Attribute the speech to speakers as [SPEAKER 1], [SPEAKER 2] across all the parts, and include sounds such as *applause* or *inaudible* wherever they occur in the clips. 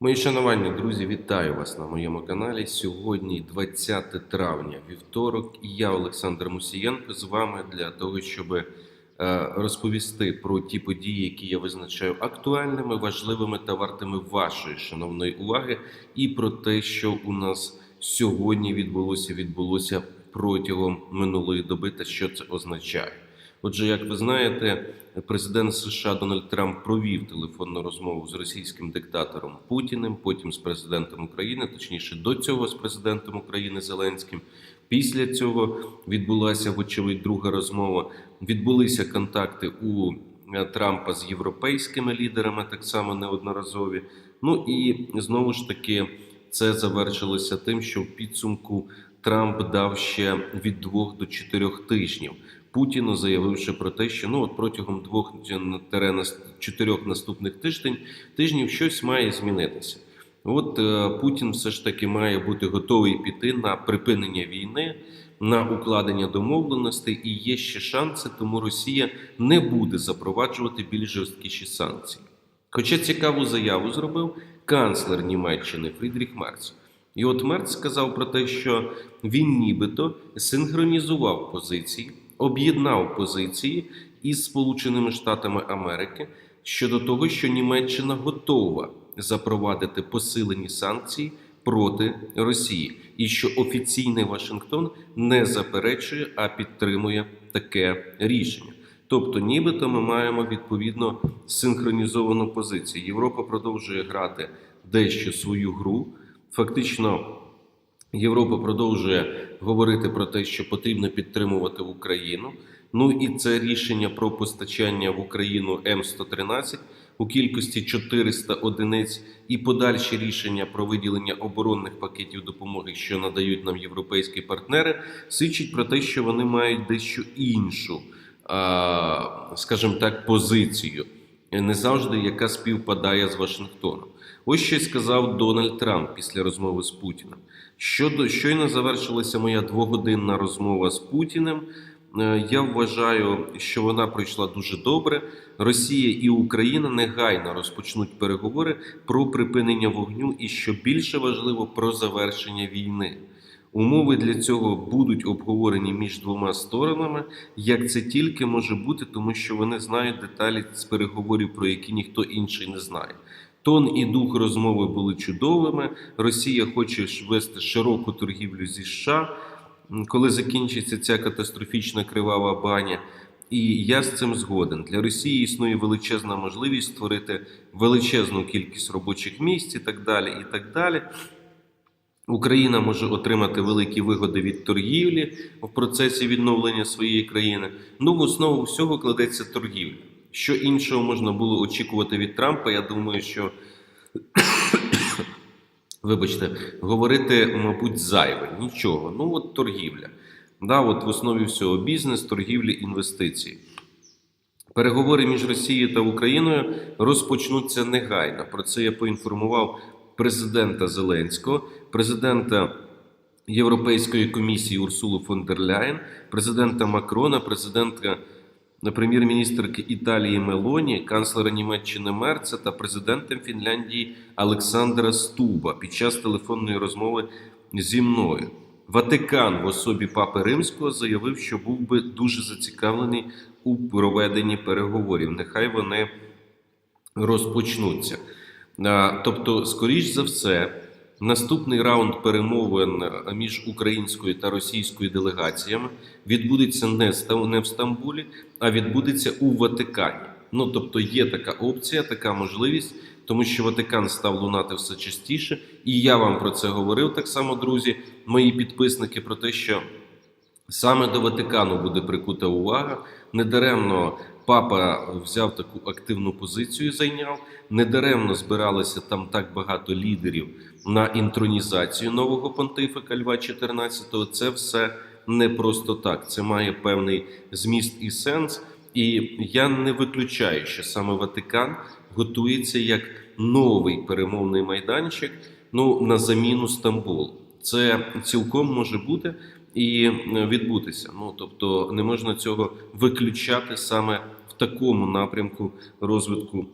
[SPEAKER 1] Мої шанування друзі, вітаю вас на моєму каналі. Сьогодні 20 травня, вівторок, і я, Олександр Мусієнко, з вами для того, щоб е, розповісти про ті події, які я визначаю актуальними, важливими та вартими вашої шановної уваги, і про те, що у нас сьогодні відбулося, відбулося протягом минулої доби, та що це означає. Отже, як ви знаєте, президент США Дональд Трамп провів телефонну розмову з російським диктатором Путіним, потім з президентом України, точніше до цього з президентом України Зеленським. Після цього відбулася вочевидь друга розмова. Відбулися контакти у е, Трампа з європейськими лідерами, так само неодноразові. Ну і знову ж таки це завершилося тим, що в підсумку Трамп дав ще від двох до чотирьох тижнів. Путіну, заявивши про те, що ну от протягом двох тире нас- чотирьох наступних тиждень тижнів щось має змінитися. От е, Путін все ж таки має бути готовий піти на припинення війни, на укладення домовленостей, і є ще шанси, тому Росія не буде запроваджувати більш жорсткіші санкції. Хоча цікаву заяву зробив канцлер Німеччини Фрідріх Мерц. І от Мерц сказав про те, що він нібито синхронізував позиції, об'єднав позиції із Сполученими Штатами Америки щодо того, що Німеччина готова запровадити посилені санкції проти Росії, і що офіційний Вашингтон не заперечує, а підтримує таке рішення. Тобто, нібито ми маємо відповідно синхронізовану позицію. Європа продовжує грати дещо свою гру. Фактично, Європа продовжує говорити про те, що потрібно підтримувати Україну. Ну і це рішення про постачання в Україну М113 у кількості 400 одиниць, і подальші рішення про виділення оборонних пакетів допомоги, що надають нам європейські партнери, свідчить про те, що вони мають дещо іншу, скажімо так, позицію, не завжди яка співпадає з Вашингтоном. Ось що й сказав Дональд Трамп після розмови з Путіним. Щодо щойно завершилася моя двогодинна розмова з Путіним. Е, Я вважаю, що вона пройшла дуже добре. Росія і Україна негайно розпочнуть переговори про припинення вогню і що більше важливо про завершення війни. Умови для цього будуть обговорені між двома сторонами, як це тільки може бути, тому що вони знають деталі з переговорів, про які ніхто інший не знає. Тон і дух розмови були чудовими. Росія хоче вести широку торгівлю зі США, коли закінчиться ця катастрофічна кривава баня. І я з цим згоден. Для Росії існує величезна можливість створити величезну кількість робочих місць і так далі. І так далі. Україна може отримати великі вигоди від торгівлі в процесі відновлення своєї країни. Ну, в основу всього кладеться торгівля. Що іншого можна було очікувати від Трампа? Я думаю, що *coughs* вибачте, говорити, мабуть, зайве. Нічого. Ну, от торгівля. Да, от в основі всього бізнес, торгівлі, інвестиції. Переговори між Росією та Україною розпочнуться негайно. Про це я поінформував президента Зеленського, президента Європейської комісії Урсулу фон дер Ляєн, президента Макрона, президентка прем'єр-міністрки Італії Мелоні, канцлера Німеччини Мерца та президентом Фінляндії Олександра Стуба під час телефонної розмови зі мною. Ватикан в особі Папи Римського заявив, що був би дуже зацікавлений у проведенні переговорів. Нехай вони розпочнуться. Тобто, скоріш за все, наступний раунд перемовин між українською та російською делегаціями відбудеться не в Стамбулі, а відбудеться у Ватикані. Ну тобто є така опція, така можливість, тому що Ватикан став лунати все частіше, і я вам про це говорив так само, друзі, мої підписники, про те, що Саме до Ватикану буде прикута увага. Недаремно папа взяв таку активну позицію, зайняв. Недаремно збиралося там так багато лідерів на інтронізацію нового понтифика Льва XIV. Це все не просто так. Це має певний зміст і сенс. І я не виключаю, що саме Ватикан готується як новий перемовний майданчик ну, на заміну Стамбулу. Це цілком може бути і відбутися. Ну тобто не можна цього виключати саме такому напрямку розвитку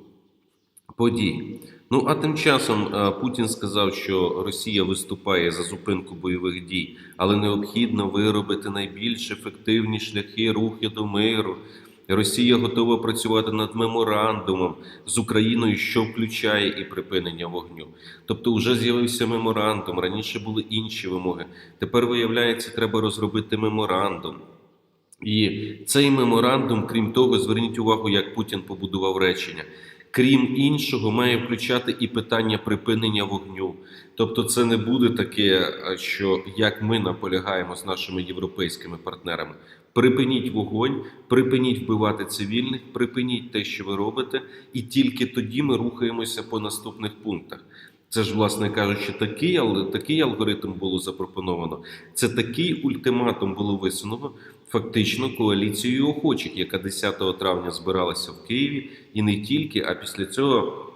[SPEAKER 1] подій. Ну а тим часом е, Путін сказав, що Росія виступає за зупинку бойових дій, але необхідно виробити найбільш ефективні шляхи рухи до миру. Росія готова працювати над меморандумом з Україною, що включає і припинення вогню. Тобто, вже з'явився меморандум. Раніше були інші вимоги. Тепер виявляється, треба розробити меморандум. І цей меморандум, крім того, зверніть увагу, як Путін побудував речення. Крім іншого, має включати і питання припинення вогню. Тобто, це не буде таке, що як ми наполягаємо з нашими європейськими партнерами. Припиніть вогонь, припиніть вбивати цивільних, припиніть те, що ви робите, і тільки тоді ми рухаємося по наступних пунктах. Це ж, власне кажучи, такий, ал- такий алгоритм було запропоновано. Це такий ультиматум було висунуто фактично коаліцією охочих, яка 10 травня збиралася в Києві, і не тільки, а після цього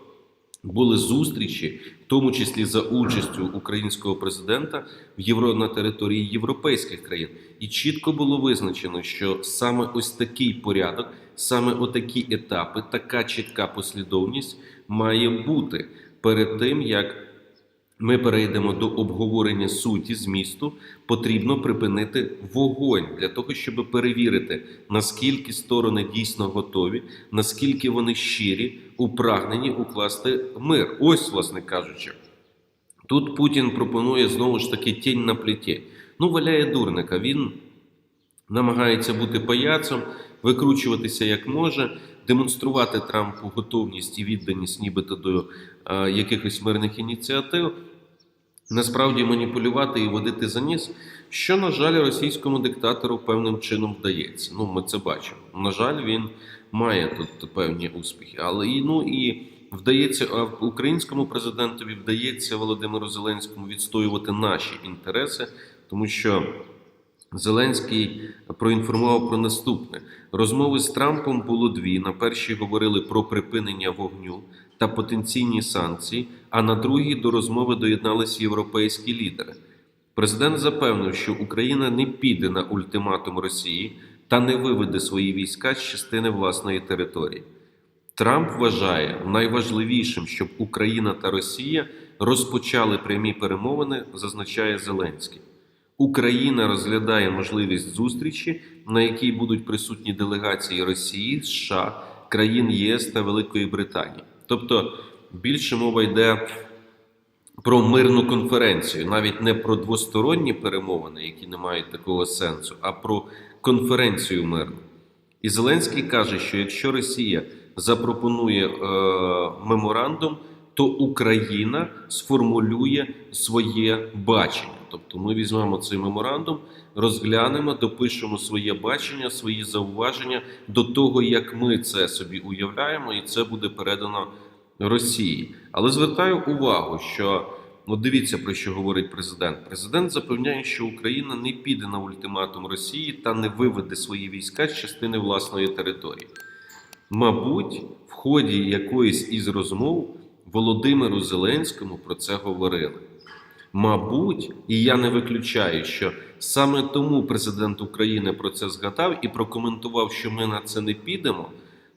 [SPEAKER 1] були зустрічі, в тому числі за участю українського президента в євро на території європейських країн. І чітко було визначено, що саме ось такий порядок, саме отакі етапи, така чітка послідовність має бути перед тим, як ми перейдемо до обговорення суті змісту, потрібно припинити вогонь для того, щоб перевірити, наскільки сторони дійсно готові, наскільки вони щирі у прагненні укласти мир. Ось, власне кажучи, тут Путін пропонує знову ж таки тінь на пліті. Ну, валяє дурника. Він намагається бути паяцом, викручуватися як може, демонструвати Трампу готовність і відданість, нібито до е, якихось мирних ініціатив. Насправді маніпулювати і водити за ніс, що, на жаль, російському диктатору певним чином вдається. Ну, ми це бачимо. На жаль, він має тут певні успіхи. Але і ну і вдається українському президентові вдається Володимиру Зеленському відстоювати наші інтереси, тому що Зеленський проінформував про наступне: розмови з Трампом було дві. На першій говорили про припинення вогню та потенційні санкції, а на другій до розмови доєдналися європейські лідери. Президент запевнив, що Україна не піде на ультиматум Росії та не виведе свої війська з частини власної території. Трамп вважає найважливішим, щоб Україна та Росія розпочали прямі перемовини, зазначає Зеленський. Україна розглядає можливість зустрічі, на якій будуть присутні делегації Росії, США, країн ЄС та Великої Британії. Тобто більше мова йде про мирну конференцію, навіть не про двосторонні перемовини, які не мають такого сенсу, а про конференцію мирну. І Зеленський каже, що якщо Росія запропонує е, меморандум, то Україна сформулює своє бачення. Тобто ми візьмемо цей меморандум, розглянемо, допишемо своє бачення, свої зауваження до того, як ми це собі уявляємо, і це буде передано Росії. Але звертаю увагу, що ну дивіться про що говорить президент. Президент запевняє, що Україна не піде на ультиматум Росії та не виведе свої війська з частини власної території. Мабуть, в ході якоїсь із розмов Володимиру Зеленському про це говорили. Мабуть, і я не виключаю, що саме тому президент України про це згадав і прокоментував, що ми на це не підемо,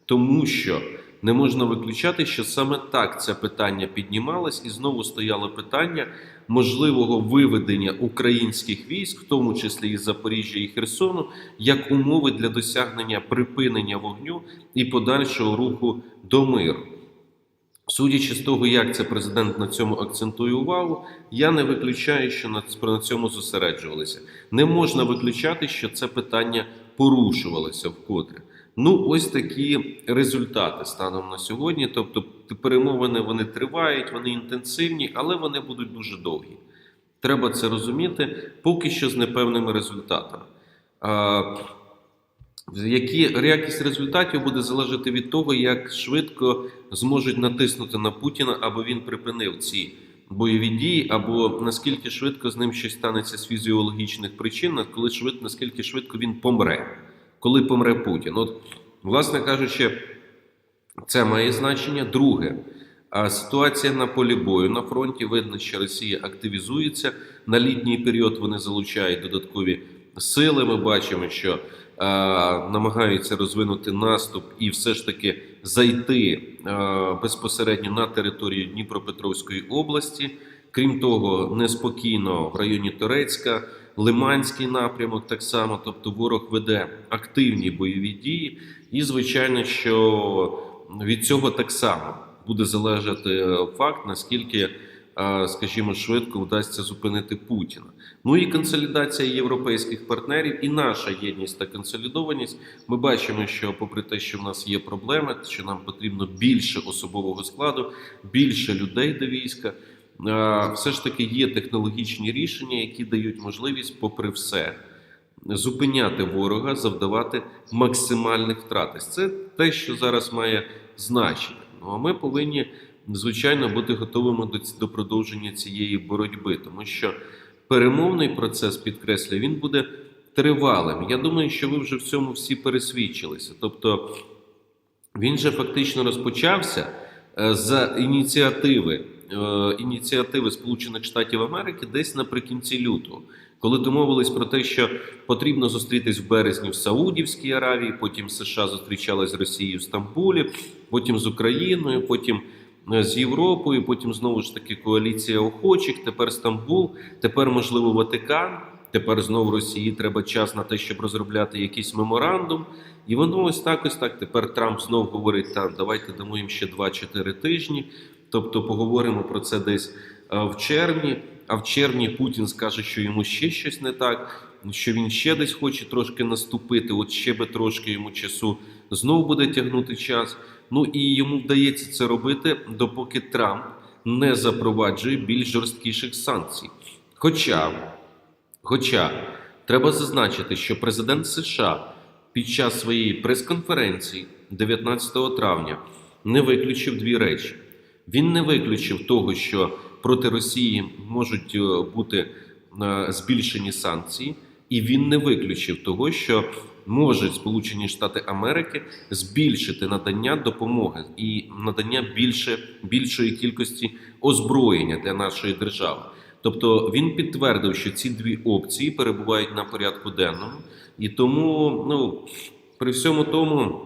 [SPEAKER 1] тому що не можна виключати, що саме так це питання піднімалось, і знову стояло питання можливого виведення українських військ, в тому числі із Запоріжжя і Херсону, як умови для досягнення припинення вогню і подальшого руху до миру. Судячи з того, як це президент на цьому акцентує увагу, я не виключаю, що на, цьому зосереджувалися. Не можна виключати, що це питання порушувалося вкотре. Ну, ось такі результати станом на сьогодні. Тобто, перемовини вони тривають, вони інтенсивні, але вони будуть дуже довгі. Треба це розуміти поки що з непевними результатами. Які якість результатів буде залежати від того, як швидко зможуть натиснути на Путіна, або він припинив ці бойові дії, або наскільки швидко з ним щось станеться з фізіологічних причин, коли швидко, наскільки швидко він помре, коли помре Путін. От, власне кажучи, це має значення. Друге, а ситуація на полі бою на фронті видно, що Росія активізується на літній період. Вони залучають додаткові сили. Ми бачимо, що намагаються розвинути наступ і все ж таки зайти е, безпосередньо на територію Дніпропетровської області. Крім того, неспокійно в районі Торецька, Лиманський напрямок так само. Тобто ворог веде активні бойові дії, і звичайно, що від цього так само буде залежати е, факт, наскільки, е, скажімо, швидко вдасться зупинити Путіна. Ну і консолідація європейських партнерів, і наша єдність та консолідованість. Ми бачимо, що, попри те, що в нас є проблеми, що нам потрібно більше особового складу, більше людей до війська. Все ж таки є технологічні рішення, які дають можливість, попри все, зупиняти ворога, завдавати максимальних втрат. Це те, що зараз має значення. Ну а ми повинні, звичайно, бути готовими до, до продовження цієї боротьби, тому що перемовний процес, підкреслюю, він буде тривалим. Я думаю, що ви вже в цьому всі пересвідчилися. Тобто він же фактично розпочався е, за ініціативи, е, ініціативи Сполучених Штатів Америки десь наприкінці лютого, коли домовились про те, що потрібно зустрітись в березні в Саудівській Аравії, потім США зустрічались з Росією в Стамбулі, потім з Україною, потім з Європою, потім знову ж таки коаліція охочих, тепер Стамбул, тепер, можливо, Ватикан. Тепер знову Росії треба час на те, щоб розробляти якийсь меморандум. І воно ось так, ось так. Тепер Трамп знов говорить: так, давайте дамо їм ще 2-4 тижні. Тобто поговоримо про це десь е, в червні. А в червні Путін скаже, що йому ще щось не так, що він ще десь хоче трошки наступити, от ще би трошки йому часу знов буде тягнути час. Ну і йому вдається це робити, допоки Трамп не запроваджує більш жорсткіших санкцій. Хоча Хоча треба зазначити, що президент США під час своєї прес-конференції 19 травня не виключив дві речі. Він не виключив того, що проти Росії можуть е, бути е, збільшені санкції, і він не виключив того, що можуть Сполучені Штати Америки збільшити надання допомоги і надання більше, більшої кількості озброєння для нашої держави. Тобто він підтвердив, що ці дві опції перебувають на порядку денному, і тому, ну при всьому тому,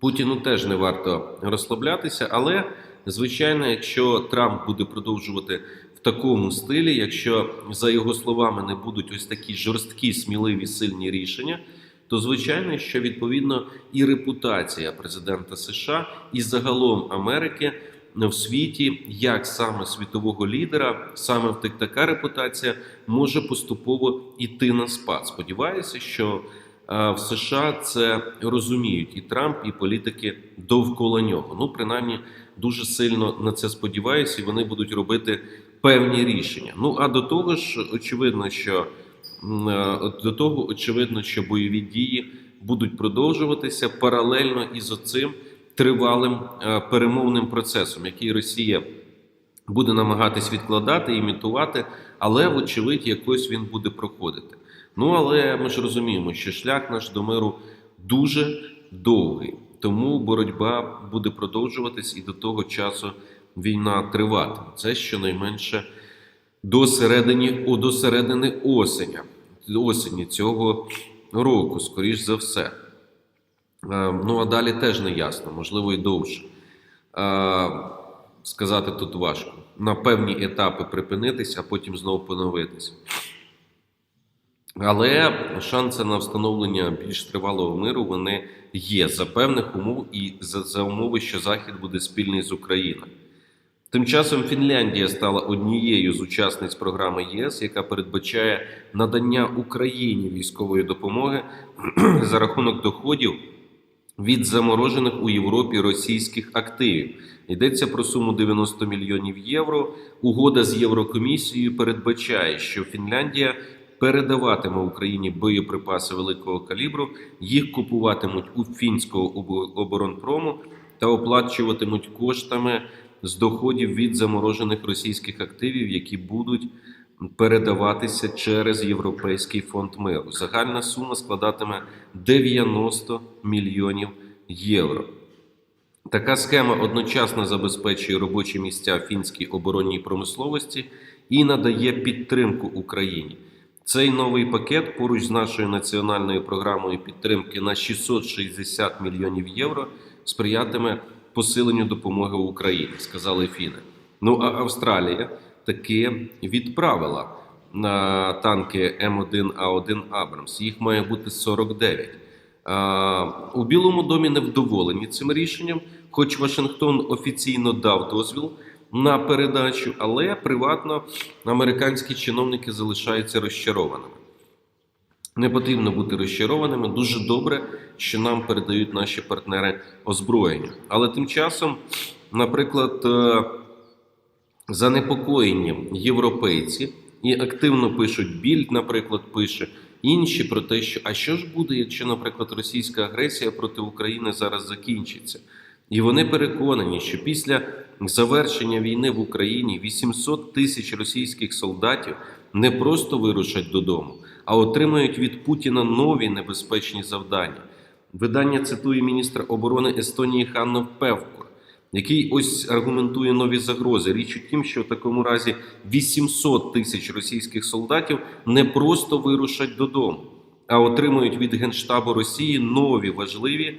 [SPEAKER 1] Путіну теж не варто розслаблятися. Але звичайно, якщо Трамп буде продовжувати в такому стилі, якщо за його словами не будуть ось такі жорсткі, сміливі, сильні рішення. То звичайно, що відповідно і репутація президента США, і загалом Америки в світі, як саме світового лідера, саме в така репутація може поступово йти на спад. Сподіваюся, що е, в США це розуміють і Трамп, і політики довкола нього. Ну, принаймні, дуже сильно на це сподіваюся, і вони будуть робити певні рішення. Ну а до того ж, очевидно, що до того очевидно, що бойові дії будуть продовжуватися паралельно із оцим тривалим е, перемовним процесом, який Росія буде намагатись відкладати, імітувати, але, вочевидь, якось він буде проходити. Ну але ми ж розуміємо, що шлях наш до миру дуже довгий, тому боротьба буде продовжуватись і до того часу війна триватиме. Це щонайменше до середини, до середини осені, осені цього року, скоріш за все. Е, Ну, а далі теж не ясно, можливо, і довше. Е, Сказати тут важко. На певні етапи припинитися, а потім знову поновитися. Але шанси на встановлення більш тривалого миру вони є за певних умов і за, за умови, що Захід буде спільний з Україною. Тим часом Фінляндія стала однією з учасниць програми ЄС, яка передбачає надання Україні військової допомоги *clears throat* за рахунок доходів від заморожених у Європі російських активів. Йдеться про суму 90 мільйонів євро. Угода з Єврокомісією передбачає, що Фінляндія передаватиме Україні боєприпаси великого калібру, їх купуватимуть у фінського оборонпрому та оплачуватимуть коштами з доходів від заморожених російських активів, які будуть передаватися через Європейський фонд миру. Загальна сума складатиме 90 мільйонів євро. Така схема одночасно забезпечує робочі місця фінській оборонній промисловості і надає підтримку Україні. Цей новий пакет поруч з нашою національною програмою підтримки на 660 мільйонів євро сприятиме посиленню допомоги Україні, сказали Фіни. Ну а Австралія таки відправила на танки М1А1 Абрамс. Їх має бути 49. А, У Білому домі не вдоволені цим рішенням, хоч Вашингтон офіційно дав дозвіл на передачу, але приватно американські чиновники залишаються розчарованими. Не потрібно бути розчарованими. Дуже добре, що нам передають наші партнери озброєння. Але тим часом, наприклад, е, занепокоєні європейці і активно пишуть більд, наприклад, пише інші про те, що а що ж буде, якщо, наприклад, російська агресія проти України зараз закінчиться. І вони переконані, що після завершення війни в Україні 800 тисяч російських солдатів не просто вирушать додому, а отримають від Путіна нові небезпечні завдання. Видання цитує міністра оборони Естонії Ханно Певкур, який ось аргументує нові загрози. Річ у тім, що в такому разі 800 тисяч російських солдатів не просто вирушать додому, а отримують від Генштабу Росії нові важливі,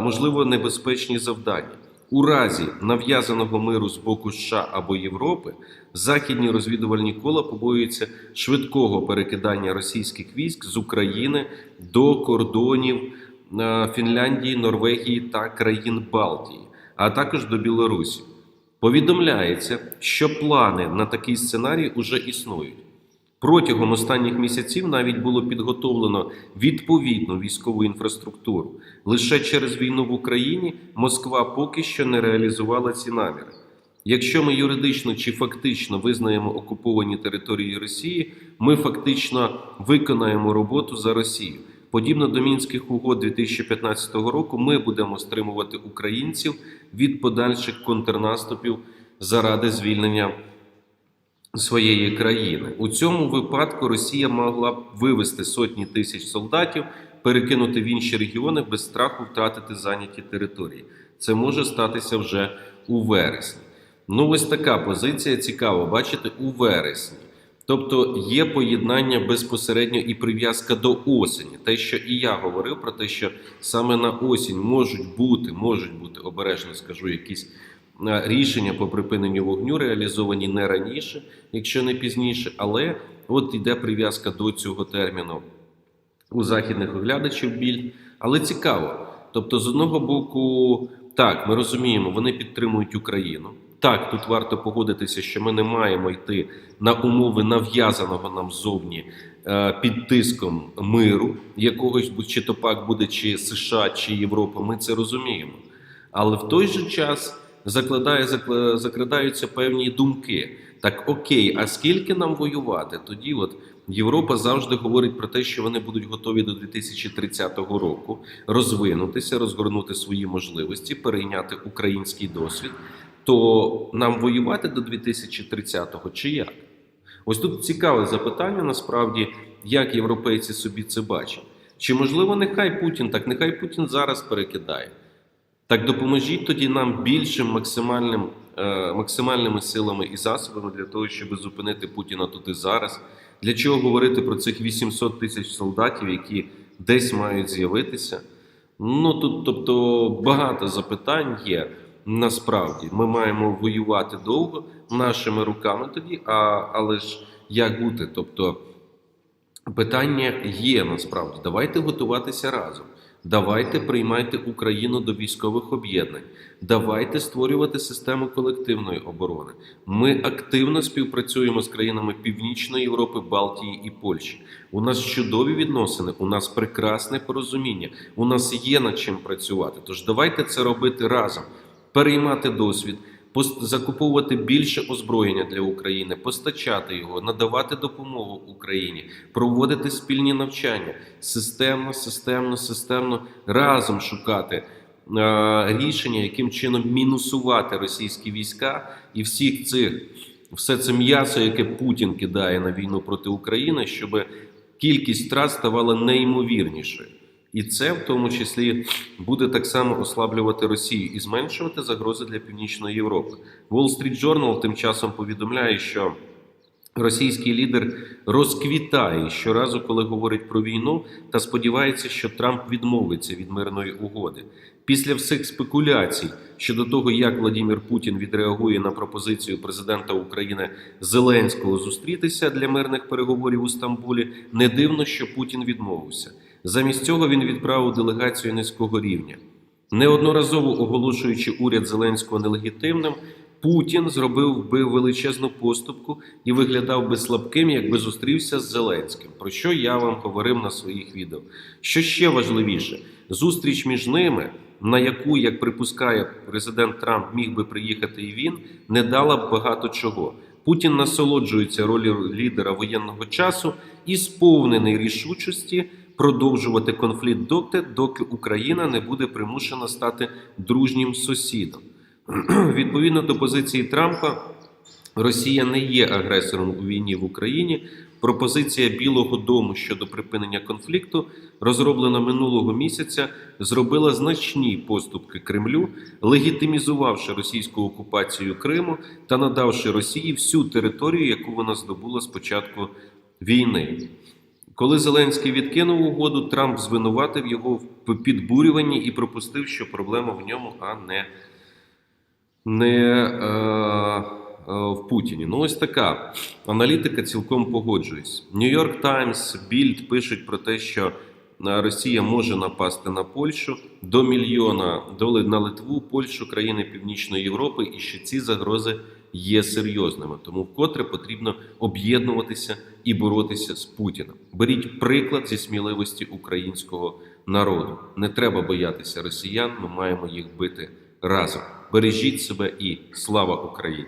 [SPEAKER 1] можливо, небезпечні завдання. У разі нав'язаного миру з боку США або Європи західні розвідувальні кола побоюються швидкого перекидання російських військ з України до кордонів е, Фінляндії, Норвегії та країн Балтії, а також до Білорусі. Повідомляється, що плани на такий сценарій уже існують. Протягом останніх місяців навіть було підготовлено відповідну військову інфраструктуру. Лише через війну в Україні Москва поки що не реалізувала ці наміри. Якщо ми юридично чи фактично визнаємо окуповані території Росії, ми фактично виконаємо роботу за Росію. Подібно до мінських угод 2015 року, ми будемо стримувати українців від подальших контрнаступів заради звільнення своєї країни. У цьому випадку Росія могла б вивести сотні тисяч солдатів, перекинути в інші регіони без страху втратити зайняті території. Це може статися вже у вересні. Ну, ось така позиція цікаво бачите у вересні. Тобто є поєднання безпосередньо і прив'язка до осені. Те, що і я говорив про те, що саме на осінь можуть бути, можуть бути обережно скажу, якісь рішення по припиненню вогню реалізовані не раніше, якщо не пізніше, але от йде прив'язка до цього терміну у західних оглядачів біль. Але цікаво. Тобто, з одного боку, так, ми розуміємо, вони підтримують Україну. Так, тут варто погодитися, що ми не маємо йти на умови нав'язаного нам ззовні е, під тиском миру якогось, чи то пак буде чи США, чи Європа. Ми це розуміємо. Але в той же час закладає, закла- закрадаються певні думки. Так окей, а скільки нам воювати? Тоді от Європа завжди говорить про те, що вони будуть готові до 2030 року розвинутися, розгорнути свої можливості, перейняти український досвід. То нам воювати до 2030-го чи як? Ось тут цікаве запитання насправді, як європейці собі це бачать. Чи можливо нехай Путін так, нехай Путін зараз перекидає. Так допоможіть тоді нам більшим максимальним, е, максимальними силами і засобами для того, щоб зупинити Путіна тут і зараз. Для чого говорити про цих 800 тисяч солдатів, які десь мають з'явитися? Ну тут, тобто, багато запитань є. Насправді, ми маємо воювати довго нашими руками тоді, а, але ж як бути? Тобто, питання є насправді. Давайте готуватися разом. Давайте приймайте Україну до військових об'єднань. Давайте створювати систему колективної оборони. Ми активно співпрацюємо з країнами Північної Європи, Балтії і Польщі. У нас чудові відносини, у нас прекрасне порозуміння. У нас є над чим працювати. Тож давайте це робити разом, переймати досвід. Закуповувати більше озброєння для України, постачати його, надавати допомогу Україні, проводити спільні навчання, системно, системно, системно разом шукати е, рішення, яким чином мінусувати російські війська і всіх цих все це м'ясо, яке Путін кидає на війну проти України, щоб кількість втрат ставала неймовірнішою. І це в тому числі буде так само ослаблювати Росію і зменшувати загрози для Північної Європи. Wall Street Journal тим часом повідомляє, що Російський лідер розквітає щоразу, коли говорить про війну, та сподівається, що Трамп відмовиться від мирної угоди. Після всіх спекуляцій щодо того, як Владимир Путін відреагує на пропозицію президента України Зеленського зустрітися для мирних переговорів у Стамбулі, не дивно, що Путін відмовився. Замість цього він відправив делегацію низького рівня. Неодноразово оголошуючи уряд Зеленського нелегітимним, Путін зробив би величезну поступку і виглядав би слабким, якби зустрівся з Зеленським. Про що я вам говорив на своїх відео. Що ще важливіше, зустріч між ними, на яку, як припускає президент Трамп, міг би приїхати і він, не дала б багато чого. Путін насолоджується ролі лідера воєнного часу і сповнений рішучості продовжувати конфлікт доти, доки Україна не буде примушена стати дружнім сусідом. *clears throat* Відповідно до позиції Трампа, Росія не є агресором у війні в Україні. Пропозиція Білого Дому щодо припинення конфлікту, розроблена минулого місяця, зробила значні поступки Кремлю, легітимізувавши російську окупацію Криму та надавши Росії всю територію, яку вона здобула з початку війни. Коли Зеленський відкинув угоду, Трамп звинуватив його в підбурюванні і пропустив, що проблема в ньому, а не, не е, е, в Путіні. Ну, ось така аналітика цілком погоджуюсь. Нью-Йорк Таймс, Більд пишуть про те, що Росія може напасти на Польщу до мільйона до Ли- на Литву, Польщу, країни Північної Європи, і що ці загрози є серйозними. Тому вкотре потрібно об'єднуватися і боротися з Путіним. Беріть приклад зі сміливості українського народу. Не треба боятися росіян. Ми маємо їх бити разом. Бережіть себе і слава Україні!